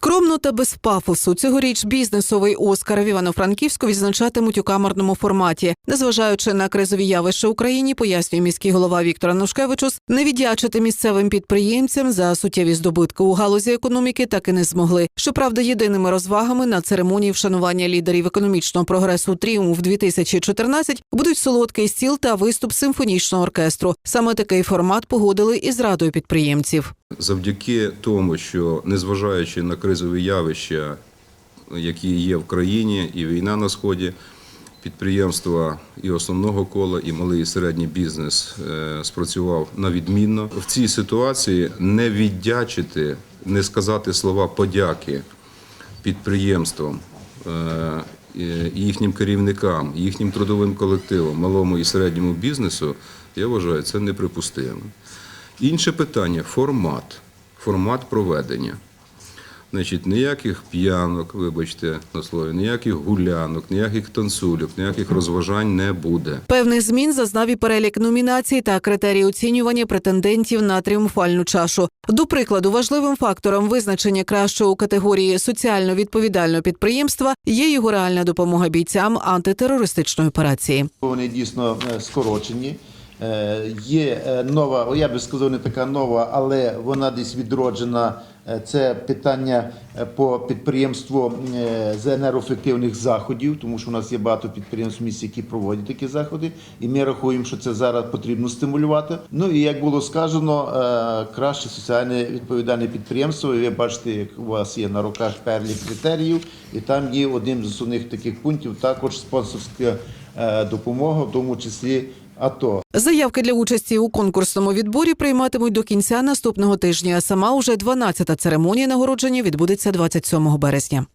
Скромно та без пафосу цьогоріч бізнесовий Оскар в Івано-Франківську відзначатимуть у камерному форматі. Незважаючи на кризові явища Україні, пояснює міський голова Віктор Анушкевичус, не віддячити місцевим підприємцям за суттєві здобутки у галузі економіки так і не змогли. Щоправда, єдиними розвагами на церемонії вшанування лідерів економічного прогресу Тріумф 2014 будуть солодкий стіл та виступ симфонічного оркестру. Саме такий формат погодили із радою підприємців. Завдяки тому, що незважаючи на кризові явища, які є в країні, і війна на сході, підприємства і основного кола, і малий і середній бізнес е, спрацював на відмінно. В цій ситуації не віддячити, не сказати слова подяки підприємствам. е, Їхнім керівникам, їхнім трудовим колективам, малому і середньому бізнесу, я вважаю, це неприпустимо. Інше питання формат. Формат проведення. Значить, ніяких п'янок, вибачте на слові, ніяких гулянок, ніяких танцюльок, ніяких розважань не буде. Певних змін зазнав і перелік номінацій та критерії оцінювання претендентів на тріумфальну чашу. До прикладу, важливим фактором визначення кращого у категорії соціально відповідального підприємства є його реальна допомога бійцям антитерористичної операції. Вони дійсно е, скорочені. Е, Є е, нова, я би сказав, не така нова, але вона десь відроджена. Е, Це питання по підприємству з енергоефективних заходів, тому що у нас є багато підприємств в які проводять такі заходи, і ми рахуємо, що це зараз потрібно стимулювати. Ну і як було сказано, краще соціально відповідальне підприємство. Ви бачите, як у вас є на руках перлі критеріїв, і там є одним з основних таких пунктів також спонсорська допомога, в тому числі АТО. Заявки для участі у конкурсному відборі прийматимуть до кінця наступного тижня. Сама уже 12-та церемонія нагородження відбудеться 27 березня.